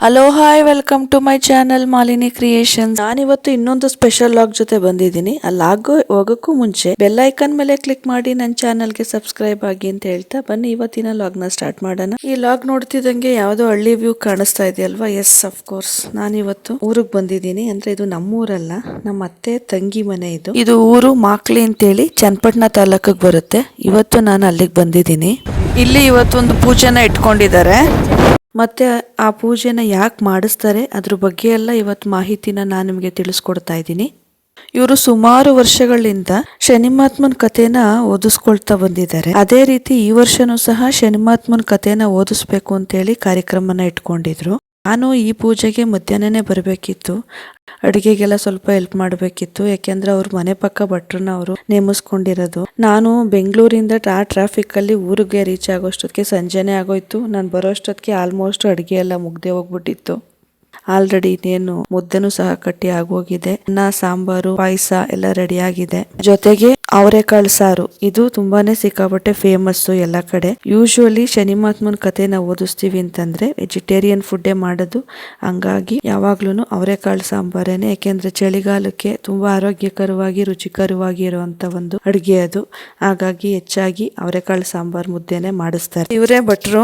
Hello hi welcome to my channel Malini creation ನಾನಿವತ್ತು ಇನ್ನೊಂದು special log ಜೊತೆ ಬಂದಿದ್ದೀನಿ. ಆ ಲಾಗ್ ಹೋಗೋಕ್ಕೂ ಮುಂಚೆ ಬೆಲ್ ಐಕನ್ ಮೇಲೆ ಕ್ಲಿಕ್ ಮಾಡಿ ನನ್ನ ಚಾನಲ್ಗೆ ಸಬ್ಸ್ಕ್ರೈಬ್ ಆಗಿ ಅಂತ ಹೇಳ್ತಾ ಬನ್ನಿ. ಇವತ್ತಿನ ಲಾಗ್ನ ಸ್ಟಾರ್ಟ್ ಮಾಡೋಣ. ಈ ಲಾಗ್ ನೋಡ್ತಿದ್ದಂಗೆ ಯಾವ್ದೋ ಹಳ್ಳಿ ವ್ಯೂ ಕಾಣಿಸ್ತಾ ಇದೆಯಲ್ವಾ ಎಸ್ ಅಫ್ ಕೋರ್ಸ್ ನಾನಿವತ್ತು ಊರಿಗೆ ಬಂದಿದ್ದೀನಿ. ಅಂದ್ರೆ ಇದು ನಮ್ಮೂರಲ್ಲ, ನಮ್ಮ ಅತ್ತೆ ತಂಗಿ ಮನೆ ಇದು. ಇದು ಊರು ಮಾಕ್ಲಿ ಅಂತೇಳಿ ಚನ್ನಪಟ್ಟಣ ತಾಲೂಕಿಗೆ ಬರುತ್ತೆ. ಇವತ್ತು ನಾನು ಅಲ್ಲಿಗೆ ಬಂದಿದ್ದೀನಿ. ಇಲ್ಲಿ ಇವತ್ತೊಂದು ಪೂಜೆನ ಇಟ್ಕೊಂಡಿದ್ದಾರೆ. ಮತ್ತೆ ಆ ಪೂಜೆನ ಯಾಕೆ ಮಾಡಿಸ್ತಾರೆ? ಅದ್ರ ಬಗ್ಗೆ ಎಲ್ಲ ಇವತ್ತು ಮಾಹಿತಿನ ನಾನು ನಿಮಗೆ ತಿಳಿಸ್ಕೊಡ್ತಾ ಇದ್ದೀನಿ. ಇವರು ಸುಮಾರು ವರ್ಷಗಳಿಂದ ಶನಿಮಾತ್ಮನ್ ಕಥೆನ ಓದಿಸ್ಕೊಳ್ತಾ ಬಂದಿದ್ದಾರೆ. ಅದೇ ರೀತಿ ಈ ವರ್ಷನೂ ಸಹ ಶನಿಮಾತ್ಮನ್ ಕಥೆನ ಓದಿಸ್ಬೇಕು ಅಂತೇಳಿ ಕಾರ್ಯಕ್ರಮನ ಇಟ್ಕೊಂಡಿದ್ರು. ನಾನು ಈ ಪೂಜೆಗೆ ಮಧ್ಯಾಹ್ನನೇ ಬರಬೇಕಿತ್ತು. ಅಡುಗೆಗೆಲ್ಲ ಸ್ವಲ್ಪ ಹೆಲ್ಪ್ ಮಾಡಬೇಕಿತ್ತು. ಯಾಕೆಂದ್ರೆ ಅವ್ರ ಮನೆ ಪಕ್ಕ ಭಟ್ರನ್ನ ಅವರು ನೇಮಿಸ್ಕೊಂಡಿರೋದು. ನಾನು ಬೆಂಗಳೂರಿಂದ ಆ ಟ್ರಾಫಿಕ್ ಅಲ್ಲಿ ಊರಿಗೆ ರೀಚ್ ಆಗೋಷ್ಟೊತ್ತಿಗೆ ಸಂಜೆನೆ ಆಗೋಯ್ತು. ನಾನು ಬರೋಷ್ಟೊತ್ತಿಗೆ ಆಲ್ಮೋಸ್ಟ್ ಅಡುಗೆ ಎಲ್ಲ ಮುಗ್ದೇ ಹೋಗ್ಬಿಟ್ಟಿತ್ತು. ಆಲ್ರೆಡಿ ಇನ್ನೇನು ಮುದ್ದೆನೂ ಸಹ ಕಟ್ಟಿ ಆಗೋಗಿದೆ. ಅನ್ನ, ಸಾಂಬಾರು, ಪಾಯಸ ಎಲ್ಲ ರೆಡಿ ಆಗಿದೆ ಜೊತೆಗೆ ಅವರೆಕಾಳು ಸಾರು. ಇದು ತುಂಬಾನೇ ಸಿಕ್ಕಾಪಟ್ಟೆ ಫೇಮಸ್ ಎಲ್ಲ ಕಡೆ. ಯೂಶುವಲಿ ಕಥೆ ನಾವು ಓದಿಸ್ತೀವಿ ಅಂತಂದ್ರೆ ವೆಜಿಟೇರಿಯನ್ ಫುಡ್ಡೇ ಮಾಡೋದು. ಹಂಗಾಗಿ ಯಾವಾಗ್ಲೂ ಅವರೆಕಾಳು ಸಾಂಬಾರೇನೆ. ಯಾಕೆಂದ್ರೆ ಚಳಿಗಾಲಕ್ಕೆ ತುಂಬಾ ಆರೋಗ್ಯಕರವಾಗಿ, ರುಚಿಕರವಾಗಿ ಇರುವಂತ ಒಂದು ಅಡುಗೆ ಅದು. ಹಾಗಾಗಿ ಹೆಚ್ಚಾಗಿ ಅವರೆಕಾಳು ಸಾಂಬಾರ್ ಮುದ್ದೆನೆ ಮಾಡಿಸ್ತಾರೆ. ಇವರೇ ಭಟ್ರು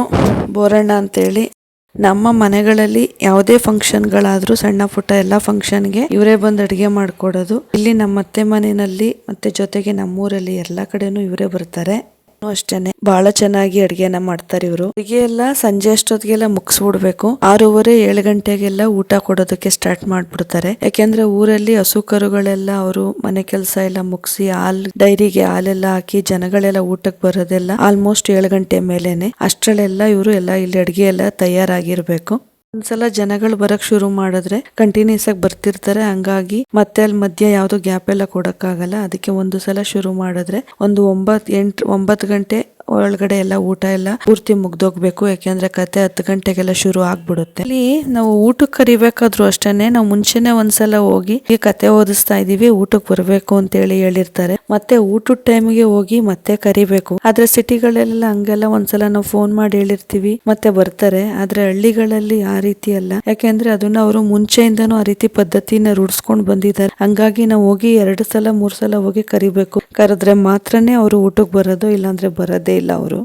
ಬೋರಣ್ಣ ಅಂತೇಳಿ ನಮ್ಮ ಮನೆಗಳಲ್ಲಿ ಯಾವುದೇ ಫಂಕ್ಷನ್ಗಳಾದ್ರೂ ಸಣ್ಣ ಪುಟ್ಟ ಎಲ್ಲ ಫಂಕ್ಷನ್ಗೆ ಇವರೇ ಬಂದು ಅಡುಗೆ ಮಾಡ್ಕೊಡೋದು. ಇಲ್ಲಿ ನಮ್ಮ ಅತ್ತೆ ಮನೆಯಲ್ಲಿ ಮತ್ತೆ ಜೊತೆಗೆ ನಮ್ಮೂರಲ್ಲಿ ಎಲ್ಲ ಕಡೆನೂ ಇವರೇ ಬರ್ತಾರೆ. ಅಷ್ಟೇನೆ. ಬಹಳ ಚೆನ್ನಾಗಿ ಅಡಿಗೆನ ಮಾಡ್ತಾರೆ ಇವರು. ಅಡುಗೆ ಎಲ್ಲ ಸಂಜೆ ಅಷ್ಟೊತ್ತಿಗೆಲ್ಲ ಮುಗಿಸ್ಬಿಡ್ಬೇಕು. ಆರೂವರೆ, ಏಳು ಗಂಟೆಗೆಲ್ಲ ಊಟ ಕೊಡೋದಕ್ಕೆ ಸ್ಟಾರ್ಟ್ ಮಾಡ್ಬಿಡ್ತಾರೆ. ಯಾಕೆಂದ್ರೆ ಊರಲ್ಲಿ ಹಸು ಕರುಗಳೆಲ್ಲ ಅವರು ಮನೆ ಕೆಲಸ ಎಲ್ಲ ಮುಗಿಸಿ ಹಾಲ್, ಡೈರಿಗೆ ಹಾಲೆಲ್ಲ ಹಾಕಿ ಜನಗಳೆಲ್ಲ ಊಟಕ್ಕೆ ಬರೋದೆಲ್ಲ ಆಲ್ಮೋಸ್ಟ್ ಏಳು ಗಂಟೆ ಮೇಲೇನೆ. ಅಷ್ಟರಲ್ಲೆಲ್ಲ ಇವರು ಎಲ್ಲ ಇಲ್ಲಿ ಅಡಿಗೆ ಎಲ್ಲ ತಯಾರಾಗಿರ್ಬೇಕು. ಒಂದ್ಸಲ ಜನಗಳು ಬರಕ್ ಶುರು ಮಾಡಿದ್ರೆ ಕಂಟಿನ್ಯೂಸ್ ಆಗಿ ಬರ್ತಿರ್ತಾರೆ. ಹಂಗಾಗಿ ಮತ್ತೆ ಅಲ್ಲಿ ಮಧ್ಯ ಯಾವ್ದು ಗ್ಯಾಪ್ ಎಲ್ಲ ಕೊಡಕ್ಕಾಗಲ್ಲ. ಅದಕ್ಕೆ ಒಂದು ಸಲ ಶುರು ಮಾಡಿದ್ರೆ ಒಂದು ಒಂಬತ್ ಎಂಟು, ಒಂಬತ್ತು ಗಂಟೆ ಒಳಗಡೆ ಎಲ್ಲ ಊಟ ಎಲ್ಲ ಪೂರ್ತಿ ಮುಗ್ದೋಗ್ಬೇಕು, ಯಾಕೆಂದ್ರೆ ಕತೆ ಹತ್ತು ಗಂಟೆಗೆಲ್ಲ ಶುರು ಆಗ್ಬಿಡುತ್ತೆ. ಇಲ್ಲಿ ನಾವು ಊಟಕ್ಕೆ ಕರಿಬೇಕಾದ್ರೂ ಅಷ್ಟೇನೆ ನಾವು ಮುಂಚೆನೆ ಒಂದ್ಸಲ ಹೋಗಿ ಈ ಕತೆ ಓದಿಸ್ತಾ ಇದೀವಿ ಊಟಕ್ಕೆ ಬರಬೇಕು ಅಂತ ಹೇಳಿ ಹೇಳಿರ್ತಾರೆ. ಮತ್ತೆ ಊಟದ ಟೈಮ್ಗೆ ಹೋಗಿ ಮತ್ತೆ ಕರಿಬೇಕು. ಆದ್ರೆ ಸಿಟಿಗಳಲ್ಲೆಲ್ಲ ಹಂಗೆಲ್ಲ ಒಂದ್ಸಲ ನಾವು ಫೋನ್ ಮಾಡಿ ಹೇಳಿರ್ತೀವಿ, ಮತ್ತೆ ಬರ್ತಾರೆ. ಆದ್ರೆ ಹಳ್ಳಿಗಳಲ್ಲಿ ಆ ರೀತಿ ಅಲ್ಲ. ಯಾಕೆಂದ್ರೆ ಅದನ್ನ ಅವರು ಮುಂಚೆಯಿಂದನೂ ಆ ರೀತಿ ಪದ್ಧತಿನ ರೂಢಿಸ್ಕೊಂಡು ಬಂದಿದ್ದಾರೆ. ಹಂಗಾಗಿ ನಾವು ಹೋಗಿ ಎರಡು ಸಲ, ಮೂರ್ ಸಲ ಹೋಗಿ ಕರಿಬೇಕು. ಕರೆದ್ರೆ ಮಾತ್ರನೇ ಅವರು ಊಟಕ್ಕೆ ಬರೋದು, ಇಲ್ಲಾಂದ್ರೆ ಬರೋದೇ ಇಲ್ಲ ಅವರು.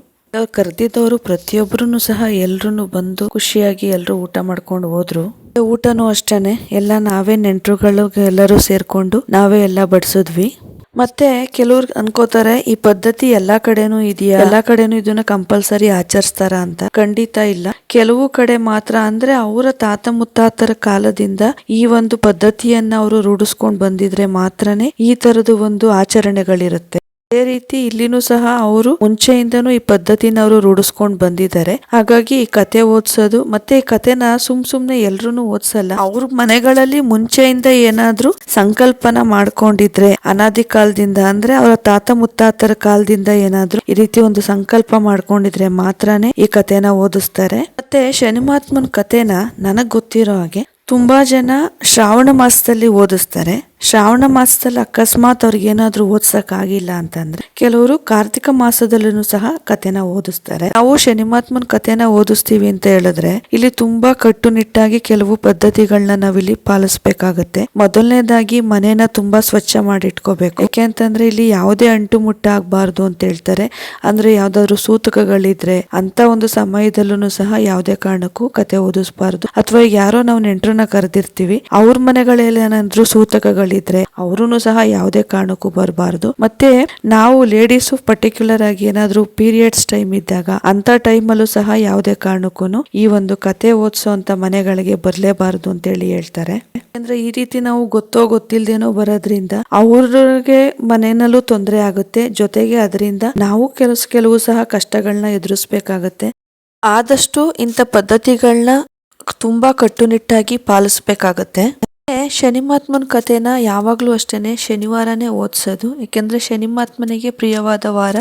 ಕರೆದಿದ್ದವರು ಪ್ರತಿಯೊಬ್ಬರು ಸಹ ಎಲ್ರು ಬಂದು ಖುಷಿಯಾಗಿ ಎಲ್ಲರೂ ಊಟ ಮಾಡ್ಕೊಂಡು ಹೋದ್ರು. ಊಟನೂ ಅಷ್ಟೇನೆ, ಎಲ್ಲ ನಾವೇ ನೆಂಟರುಗಳು ಎಲ್ಲರೂ ಸೇರ್ಕೊಂಡು ನಾವೇ ಎಲ್ಲ ಬಡಿಸಿದ್ವಿ. ಮತ್ತೆ ಕೆಲವ್ರು ಅನ್ಕೋತಾರೆ, ಈ ಪದ್ಧತಿ ಎಲ್ಲಾ ಕಡೆನೂ ಇದೆಯಾ? ಎಲ್ಲಾ ಕಡೆನೂ ಇದನ್ನ ಕಂಪಲ್ಸರಿ ಆಚರಿಸ್ತಾರ ಅಂತ. ಖಂಡಿತ ಇಲ್ಲ. ಕೆಲವು ಕಡೆ ಮಾತ್ರ ಅಂದ್ರೆ ಅವರ ತಾತ ಮುತ್ತಾತರ ಕಾಲದಿಂದ ಈ ಒಂದು ಪದ್ಧತಿಯನ್ನ ಅವರು ರೂಢಿಸ್ಕೊಂಡ್ ಬಂದಿದ್ರೆ ಮಾತ್ರನೇ ಈ ತರದ ಒಂದು ಆಚರಣೆಗಳಿರುತ್ತೆ. ಅದೇ ರೀತಿ ಇಲ್ಲಿನೂ ಸಹ ಅವರು ಮುಂಚೆಯಿಂದನೂ ಈ ಪದ್ಧತಿನ ಅವರು ರೂಢಿಸ್ಕೊಂಡ್ ಬಂದಿದ್ದಾರೆ. ಹಾಗಾಗಿ ಈ ಕತೆ ಓದ್ಸೋದು ಮತ್ತೆ ಈ ಕತೆನ ಸುಮ್ ಸುಮ್ನೆ ಎಲ್ರು ಓದ್ಸಲ್ಲ. ಅವ್ರ ಮನೆಗಳಲ್ಲಿ ಮುಂಚೆಯಿಂದ ಏನಾದ್ರೂ ಸಂಕಲ್ಪನ ಮಾಡ್ಕೊಂಡಿದ್ರೆ, ಅನಾದಿ ಕಾಲದಿಂದ ಅಂದ್ರೆ ಅವರ ತಾತ ಮುತ್ತಾತರ ಕಾಲದಿಂದ ಏನಾದ್ರೂ ಈ ರೀತಿ ಒಂದು ಸಂಕಲ್ಪ ಮಾಡ್ಕೊಂಡಿದ್ರೆ ಮಾತ್ರನೇ ಈ ಕತೆನ ಓದಿಸ್ತಾರೆ. ಮತ್ತೆ ಶನಿಮಾತ್ಮನ್ ಕತೆನ ನನಗ್ ಗೊತ್ತಿರೋ ಹಾಗೆ ತುಂಬಾ ಜನ ಶ್ರಾವಣ ಮಾಸದಲ್ಲಿ ಓದಿಸ್ತಾರೆ. ಶ್ರಾವಣ ಮಾಸದಲ್ಲಿ ಅಕಸ್ಮಾತ್ ಅವ್ರಿಗೆ ಏನಾದರೂ ಆಗಿಲ್ಲ ಅಂತಂದ್ರೆ ಕೆಲವರು ಕಾರ್ತಿಕ ಮಾಸದಲ್ಲೂ ಸಹ ಕಥೆನ ಓದಿಸ್ತಾರೆ. ನಾವು ಶನಿಮಾತ್ಮನ್ ಕಥೆನ ಓದಿಸ್ತೀವಿ ಅಂತ ಹೇಳಿದ್ರೆ ಇಲ್ಲಿ ತುಂಬಾ ಕಟ್ಟುನಿಟ್ಟಾಗಿ ಕೆಲವು ಪದ್ಧತಿಗಳನ್ನ ನಾವಿಲ್ಲಿ ಪಾಲಿಸ್ಬೇಕಾಗತ್ತೆ. ಮೊದಲನೇದಾಗಿ ಮನೇನ ತುಂಬಾ ಸ್ವಚ್ಛ ಮಾಡಿ ಇಟ್ಕೋಬೇಕು ಯಾಕೆ ಅಂತಂದ್ರೆ ಇಲ್ಲಿ ಯಾವುದೇ ಅಂಟು ಮುಟ್ಟ ಆಗ್ಬಾರ್ದು ಅಂತ ಹೇಳ್ತಾರೆ. ಅಂದ್ರೆ ಯಾವ್ದಾದ್ರು ಸೂತಕಗಳಿದ್ರೆ ಅಂತ ಒಂದು ಸಮಯದಲ್ಲೂ ಸಹ ಯಾವುದೇ ಕಾರಣಕ್ಕೂ ಕತೆ ಓದಿಸ್ಬಾರ್ದು. ಅಥವಾ ಯಾರೋ ನಾವು ನೆಂಟರನ್ನ ಕರೆದಿರ್ತೀವಿ, ಅವ್ರ ಮನೆಗಳಲ್ಲಿ ಏನಾದ್ರು ಸೂತಕಗಳಿದ್ರೆ ಅವರು ಸಹ ಯಾವುದೇ ಕಾರಣಕ್ಕೂ ಬರಬಾರ್ದು. ಮತ್ತೆ ನಾವು ಲೇಡೀಸ್ ಪರ್ಟಿಕ್ಯುಲರ್ ಆಗಿ ಏನಾದ್ರು ಪೀರಿಯಡ್ಸ್ ಟೈಮ್ ಇದ್ದಾಗ ಅಂತ ಟೈಮಲ್ಲೂ ಸಹ ಯಾವುದೇ ಕಾರಣಕ್ಕೂ ಈ ಒಂದು ಕತೆ ಓದಿಸೋ ಅಂತ ಮನೆಗಳಿಗೆ ಅಂತ ಹೇಳಿ ಹೇಳ್ತಾರೆ. ಅಂದ್ರೆ ಈ ರೀತಿ ನಾವು ಗೊತ್ತೋ ಗೊತ್ತಿಲ್ದೇನೋ ಬರೋದ್ರಿಂದ ಅವ್ರಿಗೆ ಮನೆಯಲ್ಲೂ ತೊಂದರೆ ಆಗುತ್ತೆ. ಜೊತೆಗೆ ಅದರಿಂದ ನಾವು ಕೆಲಸ ಕೆಲವು ಸಹ ಕಷ್ಟಗಳನ್ನ ಎದುರಿಸ್ಬೇಕಾಗತ್ತೆ. ಆದಷ್ಟು ಇಂಥ ಪದ್ಧತಿಗಳನ್ನ ತುಂಬಾ ಕಟ್ಟುನಿಟ್ಟಾಗಿ ಪಾಲಿಸ್ಬೇಕಾಗತ್ತೆ. ಶನಿಮಾತ್ಮನ ಕಥೆನ ಯಾವಾಗಲೂ ಅಷ್ಟೇನೆ ಶನಿವಾರನೇ ಓದ್ಸೋದು. ಯಾಕೆಂದ್ರೆ ಶನಿಮಾತ್ಮನಿಗೆ ಪ್ರಿಯವಾದ ವಾರ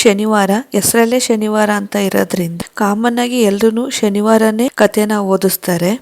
ಶನಿವಾರ, ಹೆಸರಲ್ಲೇ ಶನಿವಾರ ಅಂತ ಇರೋದ್ರಿಂದ ಕಾಮನ್ ಆಗಿ ಎಲ್ರು ಶನಿವಾರನೇ ಕಥೆನ ಓದಿಸ್ತಾರೆ.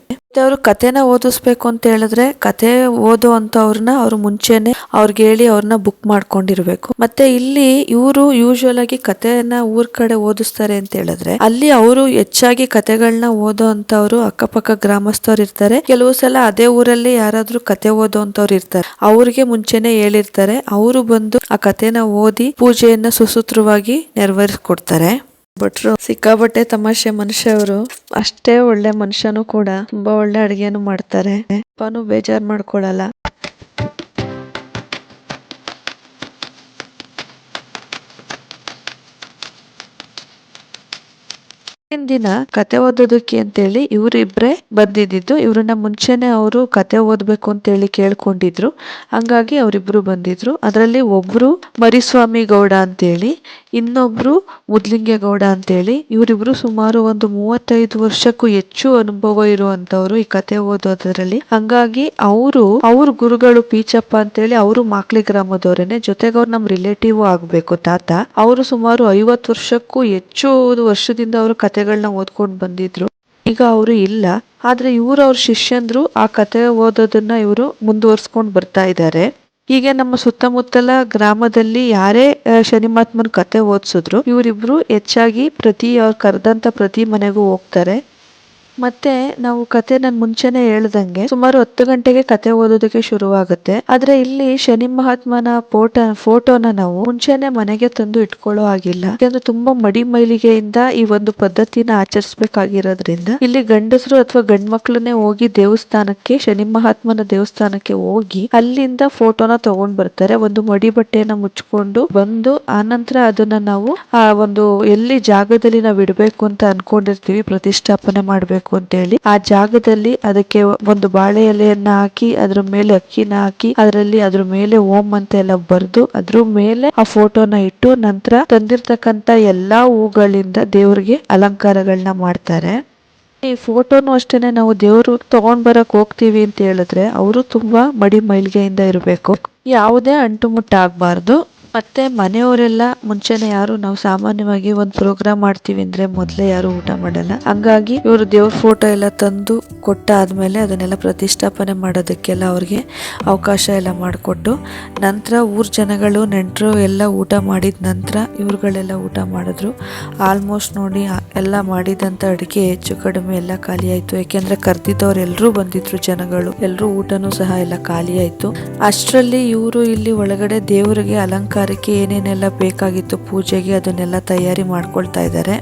ಅವರು ಕತೆನ ಓದಿಸ್ಬೇಕು ಅಂತ ಹೇಳಿದ್ರೆ ಕತೆ ಓದೋ ಅಂತವ್ರನ್ನ ಅವ್ರು ಮುಂಚೆನೆ ಅವ್ರಿಗೆ ಹೇಳಿ ಅವ್ರನ್ನ ಬುಕ್ ಮಾಡ್ಕೊಂಡಿರ್ಬೇಕು. ಮತ್ತೆ ಇಲ್ಲಿ ಇವರು ಯೂಶುವಲ್ ಆಗಿ ಕಥೆಯನ್ನ ಊರ್ ಕಡೆ ಓದಿಸ್ತಾರೆ ಅಂತ ಹೇಳಿದ್ರೆ ಅಲ್ಲಿ ಅವರು ಹೆಚ್ಚಾಗಿ ಕತೆಗಳನ್ನ ಓದೋ ಅಂತವ್ರು ಅಕ್ಕಪಕ್ಕ ಗ್ರಾಮಸ್ಥರು ಇರ್ತಾರೆ. ಕೆಲವು ಸಲ ಅದೇ ಊರಲ್ಲಿ ಯಾರಾದ್ರೂ ಕತೆ ಓದೋ ಅಂತವ್ರು ಇರ್ತಾರೆ. ಅವ್ರಿಗೆ ಮುಂಚೆನೆ ಹೇಳಿರ್ತಾರೆ. ಅವರು ಬಂದು ಆ ಕಥೆನ ಓದಿ ಪೂಜೆಯನ್ನ ಸುಸೂತ್ರವಾಗಿ ನೆರವೇರಿಸ್ಕೊಡ್ತಾರೆ. ಭಟ್ರು ಸಿಕ್ಕಾಬಟ್ಟೆ ತಮಾಷೆ ಮನುಷ್ಯ ಅವರು ಅಷ್ಟೇ ಒಳ್ಳೆ ಮನುಷ್ಯನೂ ಕೂಡ ತುಂಬಾ ಒಳ್ಳೆ ಅಡಿಗೆನು ಮಾಡ್ತಾರೆ. ಅಪ್ಪನು ಬೇಜಾರ್ ಮಾಡ್ಕೊಳಲ್ಲ. ದಿನ ಕತೆ ಓದೋದಕ್ಕೆ ಅಂತೇಳಿ ಇವರಿಬ್ರೆ ಬಂದಿದ್ದು ಇವ್ರನ್ನ ಮುಂಚೆನೆ ಅವರು ಕತೆ ಓದ್ಬೇಕು ಅಂತೇಳಿ ಕೇಳ್ಕೊಂಡಿದ್ರು. ಹಂಗಾಗಿ ಅವರಿಬ್ರು ಬಂದಿದ್ರು. ಅದರಲ್ಲಿ ಒಬ್ರು ಮರಿಸ್ವಾಮಿ ಗೌಡ ಅಂತೇಳಿ ಇನ್ನೊಬ್ರು ಮುದ್ಲಿಂಗೇಗೌಡ ಅಂತೇಳಿ, ಇವರಿಬ್ರು ಸುಮಾರು ಒಂದು ಮೂವತ್ತೈದು ವರ್ಷಕ್ಕೂ ಹೆಚ್ಚು ಅನುಭವ ಇರುವಂತವರು ಈ ಕತೆ ಓದೋದ್ರಲ್ಲಿ. ಹಂಗಾಗಿ ಅವರು, ಅವ್ರ ಗುರುಗಳು ಪೀಚಪ್ಪ ಅಂತೇಳಿ ಅವರು ಮಾಕ್ಲಿ ಗ್ರಾಮದವರೇನೆ, ಜೊತೆಗೆ ಅವ್ರು ನಮ್ ರಿಲೇಟಿವ್ ಆಗ್ಬೇಕು ತಾತ. ಅವರು ಸುಮಾರು ಐವತ್ತು ವರ್ಷಕ್ಕೂ ಹೆಚ್ಚು ವರ್ಷದಿಂದ ಅವರು ಕತೆಗಳನ್ನ ಓದ್ಕೊಂಡು ಬಂದಿದ್ರು. ಈಗ ಅವರು ಇಲ್ಲ. ಆದ್ರೆ ಇವರು ಅವ್ರ ಶಿಷ್ಯಂದ್ರು ಆ ಕತೆ ಓದೋದನ್ನ ಇವರು ಮುಂದುವರ್ಸ್ಕೊಂಡು ಬರ್ತಾ ಇದ್ದಾರೆ ಹೀಗೆ ನಮ್ಮ ಸುತ್ತಮುತ್ತಲ ಗ್ರಾಮದಲ್ಲಿ ಯಾರೇ ಶನಿ ಮಹಾತ್ಮನ ಕತೆ ಓದಿಸಿದ್ರು, ಇವರಿಬ್ರು ಹೆಚ್ಚಾಗಿ ಪ್ರತಿ ಅವ್ರು ಕರೆದಂತ ಪ್ರತಿ ಮನೆಗೂ ಹೋಗ್ತಾರೆ. ಮತ್ತೆ ನಾವು ಕತೆ ನಾನು ಮುಂಚೆನೆ ಹೇಳ್ದಂಗೆ ಸುಮಾರು ಹತ್ತು ಗಂಟೆಗೆ ಕತೆ ಓದೋದಕ್ಕೆ ಶುರುವಾಗುತ್ತೆ. ಆದ್ರೆ ಇಲ್ಲಿ ಶನಿ ಮಹಾತ್ಮನ ಫೋಟೋ, ಫೋಟೋನ ನಾವು ಮುಂಚೆನೆ ಮನೆಗೆ ತಂದು ಇಟ್ಕೊಳ್ಳೋ ಆಗಿಲ್ಲ ಯಾಕಂದ್ರೆ ತುಂಬಾ ಮಡಿ ಮೈಲಿಗೆಯಿಂದ ಈ ಒಂದು ಪದ್ಧತಿನ ಆಚರಿಸಬೇಕಾಗಿರೋದ್ರಿಂದ ಇಲ್ಲಿ ಗಂಡಸರು ಅಥವಾ ಗಂಡ್ ಮಕ್ಳನ್ನೇ ಹೋಗಿ ದೇವಸ್ಥಾನಕ್ಕೆ, ಶನಿ ಮಹಾತ್ಮನ ದೇವಸ್ಥಾನಕ್ಕೆ ಹೋಗಿ ಅಲ್ಲಿಂದ ಫೋಟೋನ ತಗೊಂಡ್ ಬರ್ತಾರೆ. ಒಂದು ಮಡಿ ಬಟ್ಟೆಯನ್ನ ಮುಚ್ಕೊಂಡು ಬಂದು ಆನಂತರ ಅದನ್ನ ನಾವು ಆ ಒಂದು ಎಲ್ಲಿ ಜಾಗದಲ್ಲಿ ನಾವು ಇಡಬೇಕು ಅಂತ ಅನ್ಕೊಂಡಿರ್ತೀವಿ, ಪ್ರತಿಷ್ಠಾಪನೆ ಮಾಡ್ಬೇಕು ಅಂತ ಹೇಳಿ ಆ ಜಾಗದಲ್ಲಿ ಅದಕ್ಕೆ ಒಂದು ಬಾಳೆ ಎಲೆಯನ್ನ ಹಾಕಿ, ಅದ್ರ ಮೇಲೆ ಅಕ್ಕಿನ ಹಾಕಿ, ಅದರಲ್ಲಿ ಅದ್ರ ಮೇಲೆ ಓಂ ಅಂತ ಎಲ್ಲ ಬರೆದು, ಅದ್ರ ಮೇಲೆ ಆ ಫೋಟೋನ ಇಟ್ಟು ನಂತರ ತಂದಿರ್ತಕ್ಕಂತ ಎಲ್ಲಾ ಹೂಗಳಿಂದ ದೇವರಿಗೆ ಅಲಂಕಾರಗಳನ್ನ ಮಾಡ್ತಾರೆ. ಈ ಫೋಟೋನು ಅಷ್ಟೇನೆ ನಾವು ದೇವರು ತಗೊಂಡ್ ಬರಕ್ ಹೋಗ್ತೀವಿ ಅಂತ ಹೇಳಿದ್ರೆ, ಅವರು ತುಂಬಾ ಮಡಿ ಮೈಲ್ಗೆಯಿಂದ ಇರಬೇಕು. ಯಾವುದೇ ಅಂಟು ಮುಟ್ಟ ಮತ್ತೆ ಮನೆಯವರೆಲ್ಲ ಮುಂಚೆನೇ ಯಾರು ನಾವು ಸಾಮಾನ್ಯವಾಗಿ ಒಂದು ಪ್ರೋಗ್ರಾಮ್ ಮಾಡ್ತೀವಿ ಅಂದ್ರೆ ಮೊದಲೇ ಯಾರು ಊಟ ಮಾಡಲ್ಲ. ಹಂಗಾಗಿ ಇವರು ದೇವ್ರ ಫೋಟೋ ಎಲ್ಲ ತಂದು ಕೊಟ್ಟಾದ್ಮೇಲೆ ಅದನ್ನೆಲ್ಲ ಪ್ರತಿಷ್ಠಾಪನೆ ಮಾಡೋದಕ್ಕೆಲ್ಲ ಅವ್ರಿಗೆ ಅವಕಾಶ ಎಲ್ಲ ಮಾಡಿಕೊಟ್ಟು ನಂತರ ಊರ್ ಜನಗಳು, ನೆಂಟರು ಎಲ್ಲ ಊಟ ಮಾಡಿದ ನಂತರ ಇವ್ರುಗಳೆಲ್ಲ ಊಟ ಮಾಡಿದ್ರು. ಆಲ್ಮೋಸ್ಟ್ ನೋಡಿ ಎಲ್ಲ ಮಾಡಿದಂತ ಅಡುಗೆ ಹೆಚ್ಚು ಕಡಿಮೆ ಎಲ್ಲ ಖಾಲಿ ಆಯ್ತು. ಯಾಕೆಂದ್ರೆ ಕರ್ದಿದ್ದವ್ರು ಎಲ್ಲರೂ ಬಂದಿದ್ರು ಜನಗಳು. ಎಲ್ಲರೂ ಊಟನೂ ಸಹ ಎಲ್ಲ ಖಾಲಿ ಆಯ್ತು. ಅಷ್ಟರಲ್ಲಿ ಇವರು ಇಲ್ಲಿ ಒಳಗಡೆ ದೇವರಿಗೆ ಅಲಂಕಾರಕ್ಕೆ ಏನೇನೆಲ್ಲ ಬೇಕಾಗಿತ್ತು ಪೂಜೆಗೆ ಅದನ್ನೆಲ್ಲ ತಯಾರಿ ಮಾಡ್ಕೊಳ್ತಾ ಇದ್ದಾರೆ.